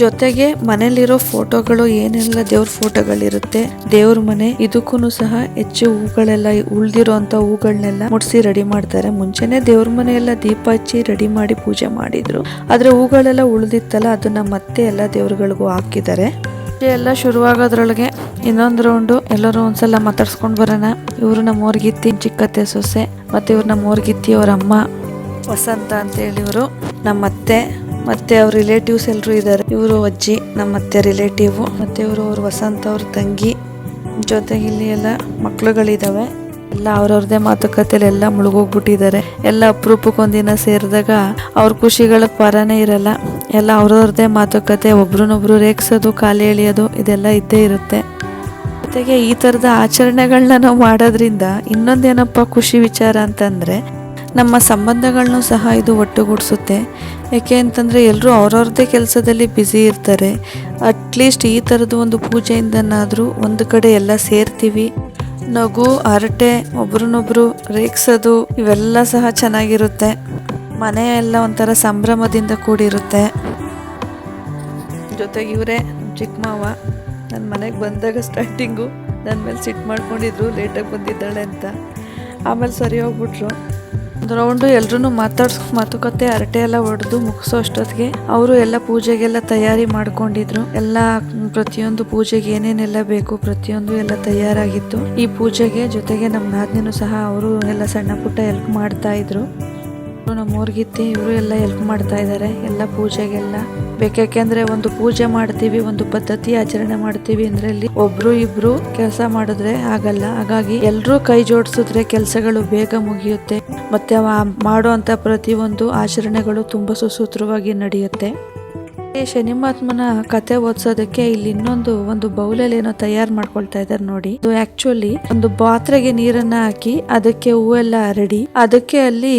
ಜೊತೆಗೆ ಮನೇಲಿರೋ ಫೋಟೋಗಳು ಏನೆಲ್ಲ ದೇವ್ರ ಫೋಟೋಗಳಿರುತ್ತೆ, ದೇವ್ರ ಮನೆ ಇದಕ್ಕೂ ಸಹ ಹೆಚ್ಚು ಹೂಗಳೆಲ್ಲ ಉಳ್ದಿರೋ ಅಂತ ಹೂಗಳನ್ನೆಲ್ಲ ಮುಡ್ಸಿ ರೆಡಿ ಮಾಡ್ತಾರೆ. ಮುಂಚೆನೆ ದೇವ್ರ ಮನೆ ಎಲ್ಲ ದೀಪ ಹಚ್ಚಿ ರೆಡಿ ಮಾಡಿ ಪೂಜೆ ಮಾಡಿದ್ರು. ಆದ್ರೆ ಹೂಗಳೆಲ್ಲ ಉಳ್ದಿತ್ತಲ್ಲ, ಅದನ್ನ ಮತ್ತೆ ಎಲ್ಲ ದೇವ್ರಗಳಿಗೂ ಹಾಕಿದ್ದಾರೆ. ಎಲ್ಲ ಶುರುವಾಗೋದ್ರೊಳಗೆ ಇನ್ನೊಂದು ರೌಂಡು ಎಲ್ಲರೂ ಒಂದ್ಸಲ ಮಾತಾಡ್ಸ್ಕೊಂಡ್ ಬರೋಣ. ಇವರು ನಮ್ಮ ಚಿಕ್ಕತ್ತೆ ಸೊಸೆ, ಮತ್ತೆ ಇವ್ರು ನಮ್ಮ ಅವ್ರ ಅಮ್ಮ ವಸಂತ ಅಂತ ಹೇಳಿ ಇವರು. ನಮ್ಮ ಅತ್ತೆ ಮತ್ತೆ ಅವ್ರ ರಿಲೇಟಿವ್ಸ್ ಎಲ್ಲರೂ ಇದ್ದಾರೆ ಇವರು ಅಜ್ಜಿ ನಮ್ಮ ಅತ್ತೆ ರಿಲೇಟಿವ್ ಮತ್ತೆ ಇವರು ಅವ್ರ ವಸಂತ ಅವ್ರ ತಂಗಿ. ಜೊತೆಗೆ ಇಲ್ಲಿ ಎಲ್ಲ ಮಕ್ಳುಗಳಿದಾವೆ. ಎಲ್ಲ ಅವ್ರವ್ರದೇ ಮಾತುಕತೆಲಿ ಎಲ್ಲ ಮುಳುಗೋಗ್ಬಿಟ್ಟಿದ್ದಾರೆ ಎಲ್ಲ ಅಪರೂಪಕ್ಕೊಂದಿನ ಸೇರಿದಾಗ ಅವ್ರ ಖುಷಿಗಳ ಪರನೇ ಇರಲ್ಲ. ಎಲ್ಲ ಅವ್ರವ್ರದೇ ಮಾತುಕತೆ, ಒಬ್ರನ್ನೊಬ್ರು ರೇಗಿಸೋದು, ಕಾಲು ಎಳಿಯೋದು, ಇದೆಲ್ಲ ಇದ್ದೇ ಇರುತ್ತೆ. ಜೊತೆಗೆ ಈ ಥರದ ಆಚರಣೆಗಳನ್ನ ನಾವು ಮಾಡೋದ್ರಿಂದ ಇನ್ನೊಂದೇನಪ್ಪ ಖುಷಿ ವಿಚಾರ ಅಂತಂದರೆ ನಮ್ಮ ಸಂಬಂಧಗಳನ್ನೂ ಸಹ ಇದು ಒಟ್ಟುಗೂಡಿಸುತ್ತೆ. ಯಾಕೆ ಅಂತಂದರೆ ಎಲ್ಲರೂ ಅವ್ರವ್ರದ್ದೇ ಕೆಲಸದಲ್ಲಿ ಬ್ಯುಸಿ ಇರ್ತಾರೆ. ಅಟ್ಲೀಸ್ಟ್ ಈ ಥರದ್ದು ಒಂದು ಪೂಜೆಯಿಂದನಾದರೂ ಒಂದು ಕಡೆ ಎಲ್ಲ ಸೇರ್ತೀವಿ. ನಗು ಹರಟೆ ಒಬ್ರನ್ನೊಬ್ರು ರೇಗ್ಸೋದು ಇವೆಲ್ಲ ಸಹ ಚೆನ್ನಾಗಿರುತ್ತೆ. ಮನೆ ಎಲ್ಲ ಒಂಥರ ಸಂಭ್ರಮದಿಂದ ಕೂಡಿರುತ್ತೆ. ಜೊತೆಗೆ ಇವರೇ ಚಿಕ್ಕ ಮಾವ. ನನ್ನ ಮನೆಗೆ ಬಂದಾಗ ಸ್ಟಾರ್ಟಿಂಗು ನನ್ನ ಮೇಲೆ ಸಿಟ್ಟು ಮಾಡ್ಕೊಂಡಿದ್ರು ಲೇಟಾಗಿ ಬಂದಿದ್ದಾಳೆ ಅಂತ. ಆಮೇಲೆ ಸರಿ ಹೋಗ್ಬಿಟ್ರು. ರೌಂಡು ಎಲ್ರೂ ಮಾತಾಡ್ಸ್ ಮಾತುಕತೆ ಹರಟೆ ಎಲ್ಲ ಹೊಡೆದು ಮುಗಿಸೋ ಅಷ್ಟೊತ್ತಿಗೆ ಅವರು ಎಲ್ಲ ಪೂಜೆಗೆಲ್ಲ ತಯಾರಿ ಮಾಡ್ಕೊಂಡಿದ್ರು. ಎಲ್ಲ ಪ್ರತಿಯೊಂದು ಪೂಜೆಗೆ ಏನೇನೆಲ್ಲ ಬೇಕು ಪ್ರತಿಯೊಂದು ಎಲ್ಲ ತಯಾರಾಗಿತ್ತು. ಈ ಪೂಜೆಗೆ ಜೊತೆಗೆ ನಮ್ಮ ನಾದಿನೂ ಸಹ ಅವರು ಎಲ್ಲ ಸಣ್ಣ ಪುಟ್ಟ ಹೆಲ್ಪ್ ಮಾಡ್ತಾ ಇದ್ರು. ನಮ್ಮ ಊರ್ಗಿತ್ತಿ ಇವರು ಎಲ್ಲ ಹೆಲ್ಪ್ ಮಾಡ್ತಾ ಇದ್ದಾರೆ ಎಲ್ಲ ಪೂಜೆಗೆಲ್ಲ. ಬೇಕೆಂದ್ರೆ ಒಂದು ಪೂಜೆ ಮಾಡ್ತೀವಿ, ಒಂದು ಪದ್ಧತಿ ಆಚರಣೆ ಮಾಡ್ತೀವಿ ಅಂದ್ರೆ ಇಲ್ಲಿ ಒಬ್ರು ಇಬ್ರು ಕೆಲಸ ಮಾಡಿದ್ರೆ ಆಗಲ್ಲ. ಹಾಗಾಗಿ ಎಲ್ರೂ ಕೈ ಜೋಡಿಸಿದ್ರೆ ಕೆಲಸಗಳು ಬೇಗ ಮುಗಿಯುತ್ತೆ. ಮತ್ತೆ ಮಾಡುವಂತ ಪ್ರತಿಯೊಂದು ಆಚರಣೆಗಳು ತುಂಬಾ ಸುಸೂತ್ರವಾಗಿ ನಡೆಯುತ್ತೆ. ಶನಿಮಾತ್ಮನ ಕತೆ ಓದ್ಸೋದಕ್ಕೆ ಇಲ್ಲಿ ಇನ್ನೊಂದು, ಒಂದು ಬೌಲಲ್ಲಿ ಏನೋ ತಯಾರು ಮಾಡ್ಕೊಳ್ತಾ ಇದಾರೆ ನೋಡಿ. ಇದು ಆಕ್ಚುಲಿ ಒಂದು ಪಾತ್ರೆಗೆ ನೀರನ್ನ ಹಾಕಿ ಅದಕ್ಕೆ ಹೂವೆಲ್ಲ ರೆಡಿ ಅದಕ್ಕೆ ಅಲ್ಲಿ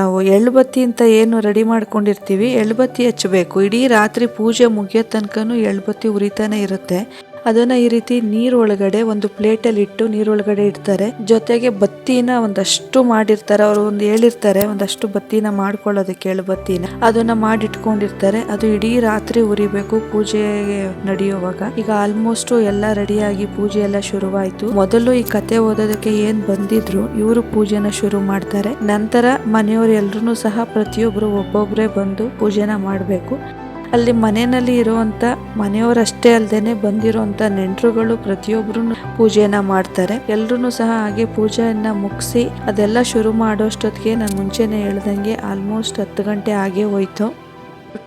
ನಾವು ಎಳ್ಬತ್ತಿ ಅಂತ ಏನು ರೆಡಿ ಮಾಡ್ಕೊಂಡಿರ್ತೀವಿ, ಎಳ್ಬತ್ತಿ ಹಚ್ಚಬೇಕು. ಇಡೀ ರಾತ್ರಿ ಪೂಜೆ ಮುಗಿಯೋ ತನಕನು ಎಳ್ಬತ್ತಿ ಉರಿತಾನೆ ಇರುತ್ತೆ. ಅದನ್ನ ಈ ರೀತಿ ನೀರೊಳಗಡೆ ಒಂದು ಪ್ಲೇಟ್ ಅಲ್ಲಿ ಇಟ್ಟು ನೀರೊಳಗಡೆ ಇಡ್ತಾರೆ. ಜೊತೆಗೆ ಬತ್ತಿನ ಒಂದಷ್ಟು ಮಾಡಿರ್ತಾರೆ. ಅವರು ಒಂದು ಹೇಳಿರ್ತಾರೆ, ಒಂದಷ್ಟು ಬತ್ತಿನ ಮಾಡ್ಕೊಳ್ಳೋದಕ್ಕೆ ಹೇಳು ಬತ್ತಿನ. ಅದನ್ನ ಮಾಡಿಟ್ಕೊಂಡಿರ್ತಾರೆ. ಅದು ಇಡೀ ರಾತ್ರಿ ಉರಿಬೇಕು ಪೂಜೆ ನಡೆಯುವಾಗ. ಈಗ ಆಲ್ಮೋಸ್ಟ್ ಎಲ್ಲ ರೆಡಿಯಾಗಿ ಪೂಜೆ ಎಲ್ಲ ಶುರುವಾಯ್ತು. ಮೊದಲು ಈ ಕತೆ ಓದೋದಕ್ಕೆ ಏನ್ ಬಂದಿದ್ರು, ಇವರು ಪೂಜೆನ ಶುರು ಮಾಡ್ತಾರೆ. ನಂತರ ಮನೆಯವರು ಎಲ್ರು ಸಹ ಪ್ರತಿಯೊಬ್ರು ಒಬ್ಬೊಬ್ಬರೇ ಬಂದು ಪೂಜೆನ ಮಾಡಬೇಕು. ಅಲ್ಲಿ ಮನೆಯಲ್ಲಿ ಇರುವಂತ ಮನೆಯವರಷ್ಟೇ ಅಲ್ಲದೇನೆ ಬಂದಿರುವಂತ ನೆಂಟರುಗಳು ಪ್ರತಿಯೊಬ್ರು ಪೂಜೆಯನ್ನ ಮಾಡ್ತಾರೆ. ಎಲ್ಲರೂ ಸಹ ಹಾಗೆ ಪೂಜೆಯನ್ನ ಮುಗಿಸಿ ಅದೆಲ್ಲ ಶುರು ಮಾಡೋಷ್ಟೊತ್ತಿಗೆ ನಾನು ಮುಂಚೆನೆ ಹೇಳ್ದಂಗೆ ಆಲ್ಮೋಸ್ಟ್ ಹತ್ತು ಗಂಟೆ ಆಗೇ ಹೋಯ್ತು.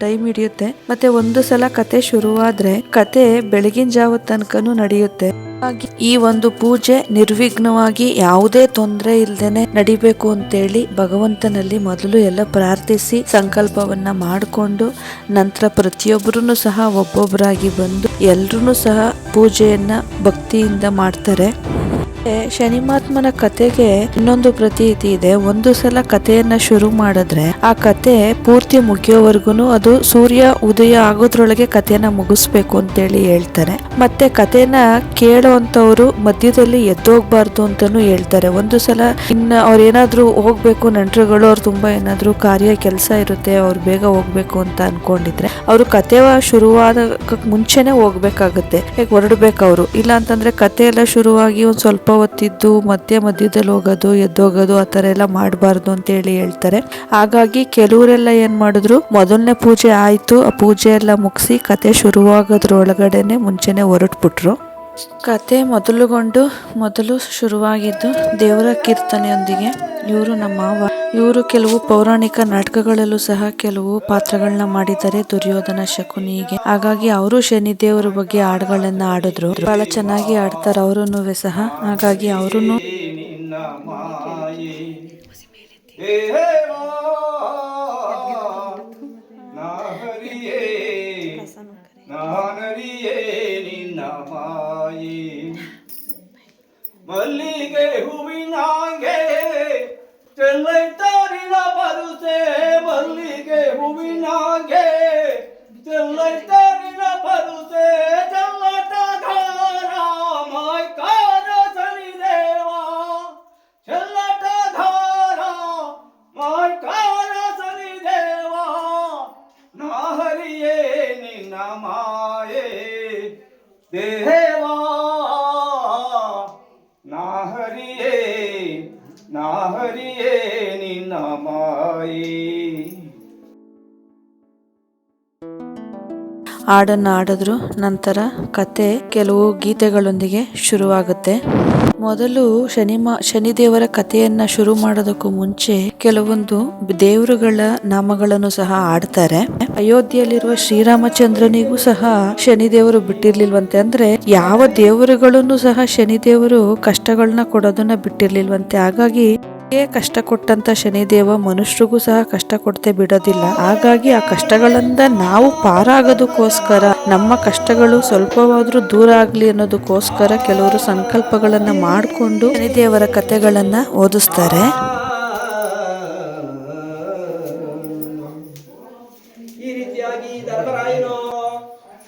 ಟೈಮ್ ಹಿಡಿಯುತ್ತೆ. ಮತ್ತೆ ಒಂದು ಸಲ ಕತೆ ಶುರುವಾದ್ರೆ ಕತೆ ಬೆಳಗಿನ ಜಾವ ತನಕನೂ ನಡೆಯುತ್ತೆ. ಈ ಒಂದು ಪೂಜೆ ನಿರ್ವಿಘ್ನವಾಗಿ ಯಾವುದೇ ತೊಂದರೆ ಇಲ್ದೇನೆ ನಡಿಬೇಕು ಅಂತೇಳಿ ಭಗವಂತನಲ್ಲಿ ಮೊದಲು ಎಲ್ಲ ಪ್ರಾರ್ಥಿಸಿ ಸಂಕಲ್ಪವನ್ನ ಮಾಡಿಕೊಂಡು ನಂತರ ಪ್ರತಿಯೊಬ್ಬರೂ ಸಹ ಒಬ್ಬೊಬ್ಬರಾಗಿ ಬಂದು ಎಲ್ರೂ ಸಹ ಪೂಜೆಯನ್ನ ಭಕ್ತಿಯಿಂದ ಮಾಡ್ತಾರೆ. ಶನಿಮಾತ್ಮನ ಕತೆಗೆ ಇನ್ನೊಂದು ಪ್ರತೀತಿ ಇದೆ. ಒಂದು ಸಲ ಕಥೆಯನ್ನ ಶುರು ಮಾಡಿದ್ರೆ ಆ ಕತೆ ಪೂರ್ತಿ ಮುಗಿಯೋವರೆಗೂ ಅದು ಸೂರ್ಯ ಉದಯ ಆಗೋದ್ರೊಳಗೆ ಕಥೆಯನ್ನ ಮುಗಿಸ್ಬೇಕು ಅಂತೇಳಿ ಹೇಳ್ತಾರೆ. ಮತ್ತೆ ಕಥೆನ ಕೇಳೋಂಥವ್ರು ಮಧ್ಯದಲ್ಲಿ ಎದ್ದೋಗ್ಬಾರ್ದು ಅಂತಾನು ಹೇಳ್ತಾರೆ. ಒಂದು ಸಲ ಇನ್ನ ಅವ್ರ ಏನಾದರೂ ಹೋಗ್ಬೇಕು, ನೆಂಟರುಗಳು ಅವ್ರು ತುಂಬಾ ಏನಾದ್ರೂ ಕಾರ್ಯ, ಕೆಲಸ ಇರುತ್ತೆ, ಅವ್ರು ಬೇಗ ಹೋಗ್ಬೇಕು ಅಂತ ಅನ್ಕೊಂಡಿದ್ರೆ ಅವರು ಕತೆ ಶುರುವಾದ ಮುಂಚೆನೇ ಹೋಗ್ಬೇಕಾಗತ್ತೆ. ಹೇಗೆ ಹೊರಡ್ಬೇಕು ಅವರು? ಇಲ್ಲ ಅಂತಂದ್ರೆ ಕತೆ ಎಲ್ಲ ಶುರುವಾಗಿ ಒಂದು ಸ್ವಲ್ಪ ಹೊತ್ತಿದ್ದು, ಮಧ್ಯ ಮಧ್ಯದಲ್ಲಿ ಹೋಗೋದು ಎದ್ದೋಗೋದು ಆ ಥರ ಎಲ್ಲ ಮಾಡಬಾರ್ದು ಅಂತ ಹೇಳಿ ಹೇಳ್ತಾರೆ. ಹಾಗಾಗಿ ಕೆಲವರೆಲ್ಲ ಏನ್ ಮಾಡಿದ್ರು, ಮೊದಲನೇ ಪೂಜೆ ಆಯ್ತು, ಆ ಪೂಜೆ ಎಲ್ಲ ಮುಗಿಸಿ ಕತೆ ಶುರುವಾಗೋದ್ರೊಳಗಡೆನೆ ಮುಂಚೆನೆ ಹೊರಟ್ಬಿಟ್ರು. ಕತೆ ಮೊದಲುಗೊಂಡು ಮೊದಲು ಶುರುವಾಗಿದ್ದು ದೇವರ ಕೀರ್ತನೆಯೊಂದಿಗೆ. ಇವರು ನಮ್ಮ ಇವರು ಕೆಲವು ಪೌರಾಣಿಕ ನಾಟಕಗಳಲ್ಲೂ ಸಹ ಕೆಲವು ಪಾತ್ರಗಳನ್ನ ಮಾಡಿದ್ದಾರೆ ದುರ್ಯೋಧನ ಶಕುನಿಗೆ. ಹಾಗಾಗಿ ಅವರು ಶನಿ ದೇವರ ಬಗ್ಗೆ ಹಾಡುಗಳನ್ನ ಆಡಿದ್ರು ಬಹಳ ಚೆನ್ನಾಗಿ ಆಡ್ತಾರೆ ಅವರನ್ನು ಸಹ. ಹಾಗಾಗಿ ಅವರು ನಾನರಿಯೇ ನಿನ್ನ ಮಾಯೆ ಮಲ್ಲಿಗೆ ಹೂವಿನಾಗೆ ಚೆಲ್ಲೈತಾರಿನ ಬರುಸೆ ಮಲ್ಲಿಗೆ ಹೂವಿನಾಗೆ ಚೆಲ್ಲೈತಾರಿನ ಬರುಸೆ ಚೆಲ್ಲಟಗಾರ ಹಾಡನ್ನ ಆಡಿದ್ರು ನಂತರ ಕತೆ ಕೆಲವು ಗೀತೆಗಳೊಂದಿಗೆ ಶುರುವಾಗುತ್ತೆ. ಮೊದಲು ಶನಿಮ, ಶನಿದೇವರ ಕಥೆಯನ್ನ ಶುರು ಮಾಡೋದಕ್ಕೂ ಮುಂಚೆ ಕೆಲವೊಂದು ದೇವರುಗಳ ನಾಮಗಳನ್ನು ಸಹ ಆಡ್ತಾರೆ ಅಯೋಧ್ಯೆಯಲ್ಲಿರುವ ಶ್ರೀರಾಮಚಂದ್ರನಿಗೂ ಸಹ ಶನಿದೇವರು ಬಿಟ್ಟಿರ್ಲಿಲ್ವಂತೆ. ಅಂದ್ರೆ ಯಾವ ದೇವರುಗಳನ್ನು ಸಹ ಶನಿದೇವರು ಕಷ್ಟಗಳನ್ನ ಕೊಡೋದನ್ನ ಬಿಟ್ಟಿರ್ಲಿಲ್ವಂತೆ. ಹಾಗಾಗಿ ಕಷ್ಟ ಕೊಟ್ಟಂತ ಶನಿದೇವ ಮನುಷ್ಯರಿಗೂ ಸಹ ಕಷ್ಟ ಕೊಡ್ತೇ ಬಿಡೋದಿಲ್ಲ. ಹಾಗಾಗಿ ಆ ಕಷ್ಟಗಳಿಂದ ನಾವು ಪಾರಾಗೋದಕ್ಕೋಸ್ಕರ ನಮ್ಮ ಕಷ್ಟಗಳು ಸ್ವಲ್ಪವಾದ್ರೂ ದೂರ ಆಗ್ಲಿ ಅನ್ನೋದಕ್ಕೋಸ್ಕರ ಕೆಲವರು ಸಂಕಲ್ಪಗಳನ್ನ ಮಾಡಿಕೊಂಡು ಶನಿದೇವರ ಕಥೆಗಳನ್ನ ಓದಿಸ್ತಾರೆ.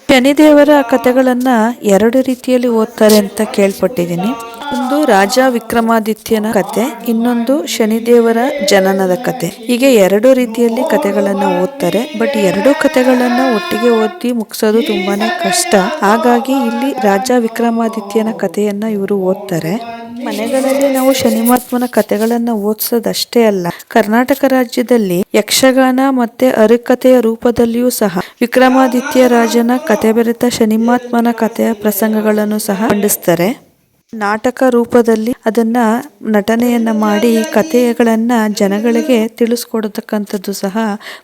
ಶನಿದೇವರ ಕಥೆಗಳನ್ನು ಎರಡು ರೀತಿಯಲ್ಲಿ ಓದ್ತಾರೆ ಅಂತ ಕೇಳ್ಪಟ್ಟಿದ್ದೀನಿ. ಒಂದು ರಾಜ ವಿಕ್ರಮಾದಿತ್ಯನ ಕತೆ, ಇನ್ನೊಂದು ಶನಿದೇವರ ಜನನದ ಕತೆ. ಹೀಗೆ ಎರಡು ರೀತಿಯಲ್ಲಿ ಕತೆಗಳನ್ನ ಓದ್ತಾರೆ, ಬಟ್ ಎರಡು ಕತೆಗಳನ್ನ ಒಟ್ಟಿಗೆ ಓದಿ ಮುಗಿಸೋದು ತುಂಬಾನೇ ಕಷ್ಟ. ಹಾಗಾಗಿ ಇಲ್ಲಿ ರಾಜ ವಿಕ್ರಮಾದಿತ್ಯನ ಕಥೆಯನ್ನ ಇವರು ಓದ್ತಾರೆ. ಮನೆಗಳಲ್ಲಿ ನಾವು ಶನಿಮಾತ್ಮನ ಕಥೆಗಳನ್ನ ಓದಿಸೋದಷ್ಟೇ ಅಲ್ಲ, ಕರ್ನಾಟಕ ರಾಜ್ಯದಲ್ಲಿ ಯಕ್ಷಗಾನ ಮತ್ತೆ ಅರಿಕತೆಯ ರೂಪದಲ್ಲಿಯೂ ಸಹ ವಿಕ್ರಮಾದಿತ್ಯ ರಾಜನ ಕತೆ ಬೆರೆತ ಶನಿಮಾತ್ಮನ ಕಥೆಯ ಪ್ರಸಂಗಗಳನ್ನು ಸಹ ಮಂಡಿಸ್ತಾರೆ ನಾಟಕ ರೂಪದಲ್ಲಿ ಅದನ್ನ ನಟನೆಯನ್ನ ಮಾಡಿ ಕಥೆಗಳನ್ನ ಜನಗಳಿಗೆ ತಿಳಿಸ್ಕೊಡತಕ್ಕಂಥದ್ದು ಸಹ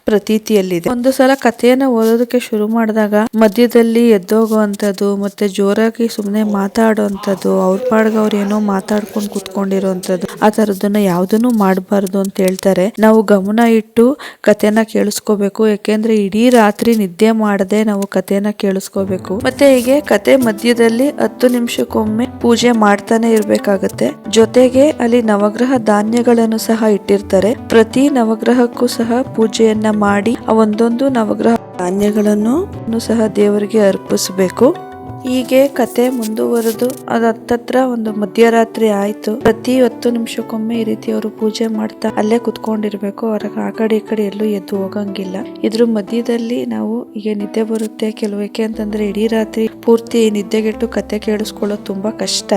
ಪ್ರತೀತಿಯಲ್ಲಿದೆ. ಒಂದು ಸಲ ಕಥೆಯನ್ನ ಓದೋದಕ್ಕೆ ಶುರು ಮಾಡಿದಾಗ ಮಧ್ಯದಲ್ಲಿ ಎದ್ದೋಗುವಂಥದ್ದು, ಮತ್ತೆ ಜೋರಾಗಿ ಸುಮ್ಮನೆ ಮಾತಾಡುವಂಥದ್ದು ಅವ್ರ ಪಾಡ್ಗ ಅವ್ರು ಏನೋ ಮಾತಾಡ್ಕೊಂಡು ಕುತ್ಕೊಂಡಿರೋವಂಥದ್ದು ಆ ತರದನ್ನ ಯಾವ್ದನ್ನು ಮಾಡಬಾರ್ದು ಅಂತ ಹೇಳ್ತಾರೆ. ನಾವು ಗಮನ ಇಟ್ಟು ಕಥೆನ ಕೇಳಿಸ್ಕೋಬೇಕು ಯಾಕೆಂದ್ರೆ ಇಡೀ ರಾತ್ರಿ ನಿದ್ದೆ ಮಾಡದೆ ನಾವು ಕಥೆನ ಕೇಳಿಸ್ಕೋಬೇಕು. ಮತ್ತೆ ಹೀಗೆ ಕತೆ ಮಧ್ಯದಲ್ಲಿ ಹತ್ತು ನಿಮಿಷಕ್ಕೊಮ್ಮೆ ಪೂಜೆ ಮಾಡ್ತಾನೆ ಇರ್ಬೇಕಾಗತ್ತೆ. ಜೊತೆಗೆ ಅಲ್ಲಿ ನವಗ್ರಹ ಧಾನ್ಯಗಳನ್ನು ಸಹ ಇಟ್ಟಿರ್ತಾರೆ. ಪ್ರತಿ ನವಗ್ರಹಕ್ಕೂ ಸಹ ಪೂಜೆಯನ್ನ ಮಾಡಿ ಆ ಒಂದೊಂದು ನವಗ್ರಹ ಧಾನ್ಯಗಳನ್ನು ಸಹ ದೇವರಿಗೆ ಅರ್ಪಿಸಬೇಕು. ಹೀಗೆ ಕತೆ ಮುಂದುವರೆದು ಅದು ಹತ್ತತ್ರ ಒಂದು ಮಧ್ಯರಾತ್ರಿ ಆಯ್ತು. ಪ್ರತಿ ಹತ್ತು ನಿಮಿಷಕ್ಕೊಮ್ಮೆ ಈ ರೀತಿ ಅವರು ಪೂಜೆ ಮಾಡ್ತಾ ಅಲ್ಲೇ ಕುತ್ಕೊಂಡಿರ್ಬೇಕು. ಅವ್ರ ಆ ಕಡೆ ಈ ಕಡೆ ಎಲ್ಲೂ ಎದ್ದು ಹೋಗಂಗಿಲ್ಲ. ಇದ್ರ ಮಧ್ಯದಲ್ಲಿ ನಾವು ಈಗ ನಿದ್ದೆ ಬರುತ್ತೆ. ಕೆಲವಕ್ಕೆ ಅಂತಂದ್ರೆ ಇಡೀ ರಾತ್ರಿ ಪೂರ್ತಿ ನಿದ್ದೆಗೆಟ್ಟು ಕತೆ ಕೇಳಿಸ್ಕೊಳ್ಳೋದು ತುಂಬಾ ಕಷ್ಟ.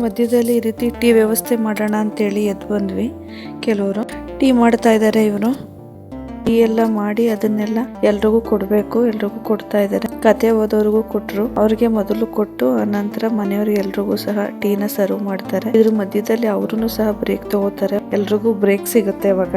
ಮಧ್ಯದಲ್ಲಿ ಈ ರೀತಿ ಟೀ ವ್ಯವಸ್ಥೆ ಮಾಡೋಣ ಅಂತೇಳಿ ಎದ್ದು ಬಂದ್ವಿ. ಕೆಲವರು ಟೀ ಮಾಡ್ತಾ ಇದ್ದಾರೆ ಇವರು. ಟೀ ಎಲ್ಲ ಮಾಡಿ ಅದನ್ನೆಲ್ಲ ಎಲ್ರಿಗೂ ಕೊಡ್ಬೇಕು, ಎಲ್ರಿಗೂ ಕೊಡ್ತಾ ಇದ್ದಾರೆ. ಕತೆ ಓದೋರ್ಗೂ ಕೊಟ್ರು. ಅವ್ರಿಗೆ ಮೊದಲು ಕೊಟ್ಟು, ನಂತರ ಮನೆಯವ್ರಿಗೆ ಎಲ್ರಿಗೂ ಸಹ ಟೀನ ಸರ್ವ್ ಮಾಡ್ತಾರೆ. ಇದ್ರ ಮಧ್ಯದಲ್ಲಿ ಅವ್ರು ಸಹ ಬ್ರೇಕ್ ತಗೋತಾರೆ. ಎಲ್ರಿಗೂ ಬ್ರೇಕ್ ಸಿಗುತ್ತೆ ಅವಾಗ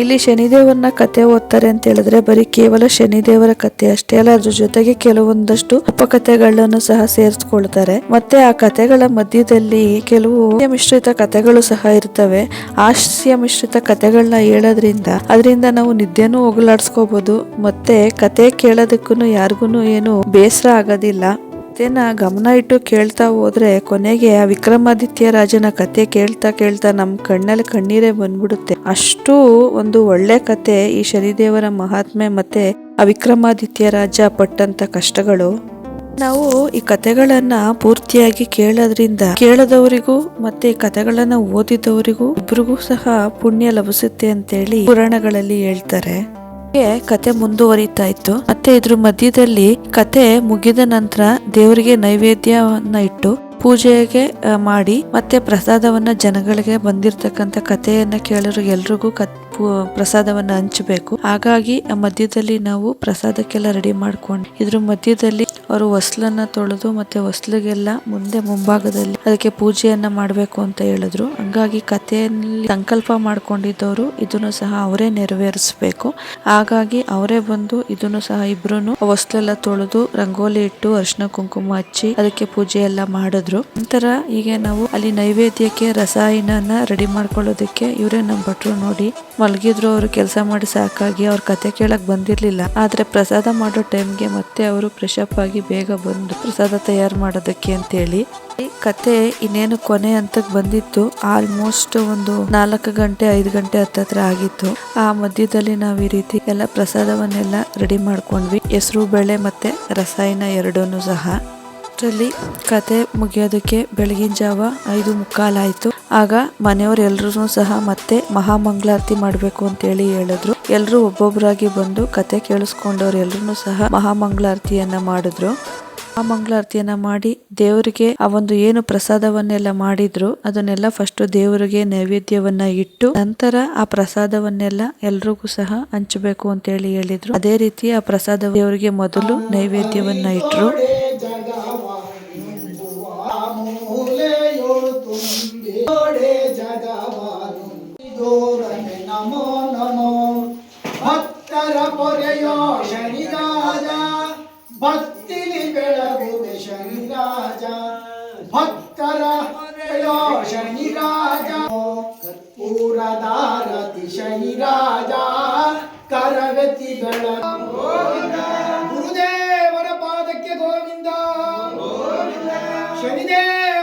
ಇಲ್ಲಿ ಶನಿದೇವರನ್ನ ಕತೆ ಓದ್ತಾರೆ ಅಂತ ಹೇಳಿದ್ರೆ ಬರೀ ಕೇವಲ ಶನಿದೇವರ ಕತೆ ಅಷ್ಟೇ ಅಲ್ಲ, ಅದ್ರ ಜೊತೆಗೆ ಕೆಲವೊಂದಷ್ಟು ಉಪಕಥೆಗಳನ್ನು ಸಹ ಸೇರಿಸ್ಕೊಳ್ತಾರೆ. ಮತ್ತೆ ಆ ಕಥೆಗಳ ಮಧ್ಯದಲ್ಲಿ ಕೆಲವು ಮಿಶ್ರಿತ ಕಥೆಗಳು ಸಹ ಇರ್ತವೆ. ಹಾಸ್ಯ ಮಿಶ್ರಿತ ಕಥೆಗಳನ್ನ ಹೇಳೋದ್ರಿಂದ ಅದರಿಂದ ನಾವು ನಿದ್ದೆನೂ ಹೋಗಲಾಡಿಸ್ಕೋಬಹುದು ಮತ್ತೆ ಕತೆ ಕೇಳೋದಕ್ಕೂ ಯಾರಿಗೂ ಏನು ಬೇಸರ ಆಗೋದಿಲ್ಲ. ಕಥೆನ ಗಮನ ಇಟ್ಟು ಕೇಳ್ತಾ ಹೋದ್ರೆ ಕೊನೆಗೆ ಆ ವಿಕ್ರಮಾದಿತ್ಯ ರಾಜನ ಕತೆ ಕೇಳ್ತಾ ಕೇಳ್ತಾ ನಮ್ಮ ಕಣ್ಣಲ್ಲಿ ಕಣ್ಣೀರೇ ಬಂದ್ಬಿಡುತ್ತೆ. ಅಷ್ಟು ಒಂದು ಒಳ್ಳೆ ಕತೆ ಈ ಶನಿದೇವರ ಮಹಾತ್ಮೆ ಮತ್ತೆ ಆ ವಿಕ್ರಮಾದಿತ್ಯ ರಾಜ ಪಟ್ಟಂತ ಕಷ್ಟಗಳು. ನಾವು ಈ ಕತೆಗಳನ್ನ ಪೂರ್ತಿಯಾಗಿ ಕೇಳೋದ್ರಿಂದ ಕೇಳದವರಿಗೂ ಮತ್ತೆ ಈ ಕತೆಗಳನ್ನ ಓದಿದವರಿಗೂ ಇಬ್ರಿಗೂ ಸಹ ಪುಣ್ಯ ಲಭಿಸುತ್ತೆ ಅಂತೇಳಿ ಪುರಾಣಗಳಲ್ಲಿ ಹೇಳ್ತಾರೆ. ಕತೆ ಮುಂದುವರಿತಾ ಇತ್ತು. ಮತ್ತೆ ಇದ್ರ ಮಧ್ಯದಲ್ಲಿ ಕತೆ ಮುಗಿದ ನಂತರ ದೇವರಿಗೆ ನೈವೇದ್ಯವನ್ನ ಇಟ್ಟು ಪೂಜೆಗೆ ಮಾಡಿ ಮತ್ತೆ ಪ್ರಸಾದವನ್ನ ಜನಗಳಿಗೆ ಬಂದಿರತಕ್ಕಂತ ಕಥೆಯನ್ನ ಕೇಳೋರು ಎಲ್ರಿಗೂ ಕತ್ ಪ್ರಸಾದವನ್ನ ಹಂಚಬೇಕು. ಹಾಗಾಗಿ ಆ ಮಧ್ಯದಲ್ಲಿ ನಾವು ಪ್ರಸಾದಕ್ಕೆಲ್ಲ ರೆಡಿ ಮಾಡ್ಕೊಂಡು, ಇದ್ರ ಮಧ್ಯದಲ್ಲಿ ಅವರು ಹೊಸ್ಲನ್ನ ತೊಳೆದು ಮತ್ತೆ ಹೊಸ್ಲಿಗೆಲ್ಲ ಮುಂದೆ ಮುಂಭಾಗದಲ್ಲಿ ಅದಕ್ಕೆ ಪೂಜೆಯನ್ನ ಮಾಡಬೇಕು ಅಂತ ಹೇಳಿದ್ರು. ಹಂಗಾಗಿ ಕಥೆಯಲ್ಲಿ ಸಂಕಲ್ಪ ಮಾಡ್ಕೊಂಡಿದ್ದವರು ಇದನ್ನು ಸಹ ಅವರೇ ನೆರವೇರಿಸಬೇಕು. ಹಾಗಾಗಿ ಅವರೇ ಬಂದು ಇದನ್ನು ಸಹ ಇಬ್ರು ಹೊಸ್ಲೆಲ್ಲ ತೊಳೆದು ರಂಗೋಲಿ ಇಟ್ಟು ಅರಿಶಿನ ಕುಂಕುಮ ಹಚ್ಚಿ ಅದಕ್ಕೆ ಪೂಜೆ ಎಲ್ಲ ಮಾಡಿದ್ರು. ನಂತರ ಹೀಗೆ ನಾವು ಅಲ್ಲಿ ನೈವೇದ್ಯಕ್ಕೆ ರಸಾಯನನ ರೆಡಿ ಮಾಡ್ಕೊಳ್ಳೋದಕ್ಕೆ ಇವರೇ ನಮ್ಮ ಭಟ್ರು ನೋಡಿ ಮಲಗಿದ್ರು ಅವರು ಕೆಲಸ ಮಾಡಿ ಸಾಕಾಗಿ ಅವ್ರ ಕತೆ ಕೇಳಕ್ ಬಂದಿರ್ಲಿಲ್ಲ. ಆದ್ರೆ ಪ್ರಸಾದ ಮಾಡೋ ಟೈಮ್ಗೆ ಮತ್ತೆ ಅವರು ಫ್ರೆಶ್ ಆಗಿ ಬೇಗ ಬಂದು ಪ್ರಸಾದ ತಯಾರು ಮಾಡೋದಕ್ಕೆ ಅಂತೇಳಿ ಈ ಕತೆ ಇನ್ನೇನು ಕೊನೆ ಹಂತಕ್ಕೆ ಬಂದಿತ್ತು. ಆಲ್ಮೋಸ್ಟ್ ಒಂದು ನಾಲ್ಕು ಗಂಟೆ, ಐದು ಗಂಟೆ ಹತ್ತತ್ರ ಆಗಿತ್ತು. ಆ ಮಧ್ಯದಲ್ಲಿ ನಾವು ಈ ರೀತಿ ಎಲ್ಲ ಪ್ರಸಾದವನ್ನೆಲ್ಲ ರೆಡಿ ಮಾಡ್ಕೊಂಡ್ವಿ. ಹೆಸರು, ಬೇಳೆ ಮತ್ತೆ ರಸಾಯನ ಎರಡೂ ಸಹ. ಅಷ್ಟರಲ್ಲಿ ಕತೆ ಮುಗಿಯೋದಕ್ಕೆ ಬೆಳಗಿನ ಜಾವ ಐದು ಮುಕ್ಕಾಲಾಯ್ತು ಆಗ ಮನೆಯವರು ಸಹ ಮತ್ತೆ ಮಹಾಮಂಗಳಾರತಿ ಮಾಡಬೇಕು ಅಂತೇಳಿ ಹೇಳಿದ್ರು. ಎಲ್ಲರೂ ಒಬ್ಬೊಬ್ಬರಾಗಿ ಬಂದು ಕತೆ ಕೇಳಿಸ್ಕೊಂಡವ್ರು ಎಲ್ಲರೂ ಸಹ ಮಹಾಮಂಗಳಾರತಿಯನ್ನ ಮಾಡಿದ್ರು. ಆ ಮಹಾಮಂಗಳಾರತಿಯನ್ನ ಮಾಡಿ ದೇವರಿಗೆ ಆ ಒಂದು ಏನು ಪ್ರಸಾದವನ್ನೆಲ್ಲ ಮಾಡಿದ್ರು, ಅದನ್ನೆಲ್ಲ ಫಸ್ಟ್ ದೇವರಿಗೆ ನೈವೇದ್ಯವನ್ನ ಇಟ್ಟು, ನಂತರ ಆ ಪ್ರಸಾದವನ್ನೆಲ್ಲ ಎಲ್ರಿಗೂ ಸಹ ಹಂಚಬೇಕು ಅಂತೇಳಿ ಹೇಳಿದ್ರು. ಅದೇ ರೀತಿ ಆ ಪ್ರಸಾದ ದೇವರಿಗೆ ಮೊದಲು ನೈವೇದ್ಯವನ್ನ ಇಟ್ರು. ನೋಡೆ ಜಗವಾನು ದೂರನೆ ನಮೋ ನಮೋ. ಭಕ್ತರ ಪೊರೆಯೋ ಶನಿರಾಜ. ಭಕ್ತಿಲಿ ಬೆಳಗುವೆ ಶನಿರಾಜ. ಭಕ್ತರ ಪೊರೆಯೋ ಶನಿರಾಜ. ಕರ್ಪೂರದಾರತಿ ಶನಿರಾಜ. ಕರಗತಿ ಬೆಳಗ. ಗುರುದೇವರ ಪಾದಕ್ಕೆ ಗೋವಿಂದ. ಶನಿದೇವರ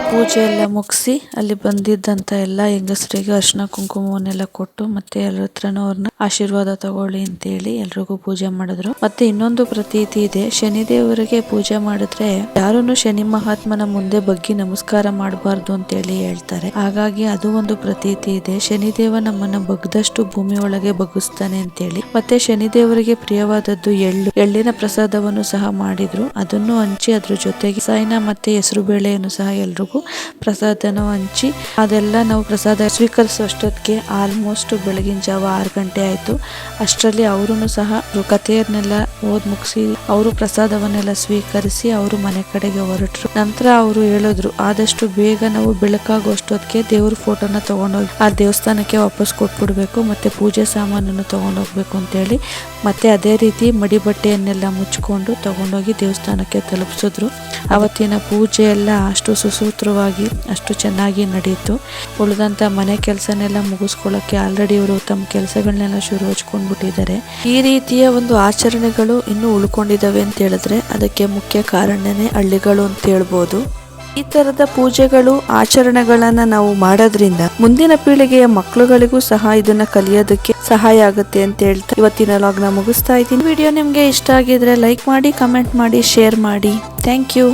ಪೂಜೆ ಎಲ್ಲ ಮುಗಿಸಿ ಅಲ್ಲಿ ಬಂದಿದ್ದಂತ ಎಲ್ಲ ಹೆಂಗಸರಿಗೆ ಅರ್ಶಿನ ಕುಂಕುಮವನ್ನೆಲ್ಲ ಕೊಟ್ಟು ಮತ್ತೆ ಎಲ್ಲರ ಹತ್ರನೂ ಅವ್ರನ್ನ ಆಶೀರ್ವಾದ ತಗೊಳ್ಳಿ ಅಂತೇಳಿ ಎಲ್ರಿಗೂ ಪೂಜೆ ಮಾಡಿದ್ರು. ಮತ್ತೆ ಇನ್ನೊಂದು ಪ್ರತೀತಿ ಇದೆ. ಶನಿದೇವರಿಗೆ ಪೂಜೆ ಮಾಡಿದ್ರೆ ಯಾರನ್ನು ಶನಿ ಮಹಾತ್ಮನ ಮುಂದೆ ಬಗ್ಗಿ ನಮಸ್ಕಾರ ಮಾಡಬಾರ್ದು ಅಂತೇಳಿ ಹೇಳ್ತಾರೆ. ಹಾಗಾಗಿ ಅದು ಒಂದು ಪ್ರತೀತಿ ಇದೆ. ಶನಿದೇವ ನಮ್ಮನ್ನ ಬಗ್ದಷ್ಟು ಭೂಮಿ ಒಳಗೆ ಬಗ್ಗಿಸ್ತಾನೆ ಅಂತೇಳಿ. ಮತ್ತೆ ಶನಿದೇವರಿಗೆ ಪ್ರಿಯವಾದದ್ದು ಎಳ್ಳು. ಎಳ್ಳಿನ ಪ್ರಸಾದವನ್ನು ಸಹ ಮಾಡಿದ್ರು. ಅದನ್ನು ಹಂಚಿ ಅದ್ರ ಜೊತೆಗೆ ಸೈನ ಮತ್ತೆ ಹೆಸರು ಬೇಳೆಯನ್ನು ಸಹ ಎಲ್ರಿಗೂ ಎಲ್ಲರಿಗೂ ಪ್ರಸಾದನ ಹಂಚಿ, ಅದೆಲ್ಲ ನಾವು ಪ್ರಸಾದ ಸ್ವೀಕರಿಸುವಷ್ಟೊತ್ತಿಗೆ ಆಲ್ಮೋಸ್ಟ್ ಬೆಳಗಿನ ಜಾವ ಆರು ಗಂಟೆ ಆಯಿತು. ಅಷ್ಟರಲ್ಲಿ ಅವರು ಸಹ ಕಥೆಯನ್ನೆಲ್ಲ ಓದ್ ಮುಗಿಸಿ, ಅವರು ಪ್ರಸಾದವನ್ನೆಲ್ಲ ಸ್ವೀಕರಿಸಿ ಅವರು ಮನೆ ಕಡೆಗೆ ಹೊರಟರು. ನಂತರ ಅವರು ಹೇಳಿದ್ರು, ಆದಷ್ಟು ಬೇಗ ನಾವು ಬೆಳಕಾಗುವಷ್ಟೊತ್ತಿಗೆ ದೇವ್ರ ಫೋಟೋನ ತಗೊಂಡೋಗಿ, ಆ ದೇವಸ್ಥಾನಕ್ಕೆ ವಾಪಸ್ ಕೊಟ್ಬಿಡ್ಬೇಕು, ಮತ್ತೆ ಪೂಜೆ ಸಾಮಾನನ್ನು ತಗೊಂಡೋಗ್ಬೇಕು ಅಂತೇಳಿ. ಮತ್ತೆ ಅದೇ ರೀತಿ ಮಡಿ ಬಟ್ಟೆಯನ್ನೆಲ್ಲ ಮುಚ್ಕೊಂಡು ತಗೊಂಡೋಗಿ ದೇವಸ್ಥಾನಕ್ಕೆ ತಲುಪಿಸಿದ್ರು. ಅವತ್ತಿನ ಪೂಜೆ ಎಲ್ಲ ಅಷ್ಟು ಸುಸೂತ್ರವಾಗಿ ಅಷ್ಟು ಚೆನ್ನಾಗಿ ನಡೆಯಿತು ಉಳಿದಂಥ ಮನೆ ಕೆಲಸನೆಲ್ಲ ಮುಗಿಸ್ಕೊಳ್ಳೋಕ್ಕೆ ಆಲ್ರೆಡಿ ಇವರು ತಮ್ಮ ಕೆಲಸಗಳನ್ನೆಲ್ಲ ಶುರು ಹಚ್ಕೊಂಡ್ಬಿಟ್ಟಿದ್ದಾರೆ. ಈ ರೀತಿಯ ಒಂದು ಆಚರಣೆಗಳು ಇನ್ನೂ ಉಳ್ಕೊಂಡಿದ್ದಾವೆ ಅಂತ ಹೇಳಿದ್ರೆ ಅದಕ್ಕೆ ಮುಖ್ಯ ಕಾರಣನೇ ಹಳ್ಳಿಗಳು ಅಂತ ಹೇಳ್ಬೋದು. ಈ ತರದ ಪೂಜೆಗಳು, ಆಚರಣೆಗಳನ್ನ ನಾವು ಮಾಡೋದ್ರಿಂದ ಮುಂದಿನ ಪೀಳಿಗೆಯ ಮಕ್ಕಳುಗಳಿಗೂ ಸಹ ಇದನ್ನ ಕಲಿಯೋದಕ್ಕೆ ಸಹಾಯ ಆಗುತ್ತೆ ಅಂತ ಹೇಳ್ತಾ ಇವತ್ತಿನ ಲಾಗ್ನ ಮುಗಿಸ್ತಾ ಇದ್ದೀನಿ. ವಿಡಿಯೋ ನಿಮಗೆ ಇಷ್ಟ ಆಗಿದ್ರೆ ಲೈಕ್ ಮಾಡಿ ಕಮೆಂಟ್ ಮಾಡಿ ಶೇರ್ ಮಾಡಿ. Thank you